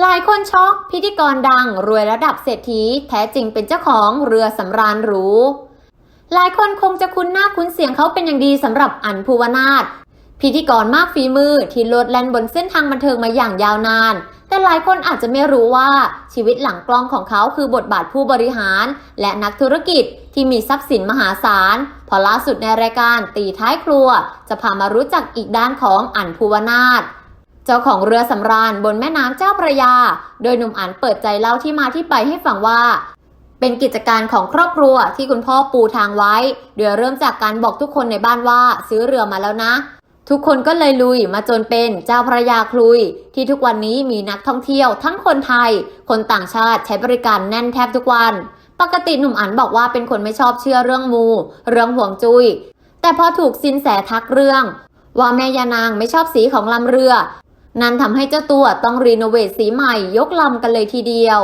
หลายคนช็อกพิธีกรดังรวยระดับเศรษฐีแท้จริงเป็นเจ้าของเรือสำราญหรู หลายคนคงจะคุ้นหน้าคุ้นเสียงเขาเป็นอย่างดีสำหรับอันภูวนาถพิธีกรมากฝีมือที่โลดแล่นบนเส้นทางบันเทิงมาอย่างยาวนาน แต่หลายคนอาจจะไม่รู้ว่าชีวิตหลังกล้องของเขาคือบทบาทผู้บริหาร และนักธุรกิจที่มีทรัพย์สินมหาศาล พอล่าสุดในรายการตีท้ายครัว จะพามารู้จักอีกด้านของอันภูวนาถ จ้าของเรือสำราญบนแม่น้ำเจ้าพระยา โดยหนุ่มอันเปิดใจเล่าที่มาที่ไปให้ฟังว่า เป็นกิจการของครอบครัวที่คุณพ่อปูทางไว้ โดยเริ่มจากการบอกทุกคนในบ้านว่าซื้อเรือมาแล้วนะ ทุกคนก็เลยลุยมาจนเป็นเจ้าพระยาคลุย ที่ทุกวันนี้มีนักท่องเที่ยวทั้งคนไทย คนต่างชาติใช้บริการแน่นแทบทุกวัน ปกติหนุ่มอันบอกว่าเป็นคนไม่ชอบเชื่อเรื่องมู เรื่องห่วงจุย้ยแต่พอถูกสินแสทักเรื่อง ว่าแม่ยานางไม่ชอบสีของลำเรือ นั่นทำให้เจ้าตัวต้องรีโนเวทสีใหม่ยกลำกันเลยทีเดียว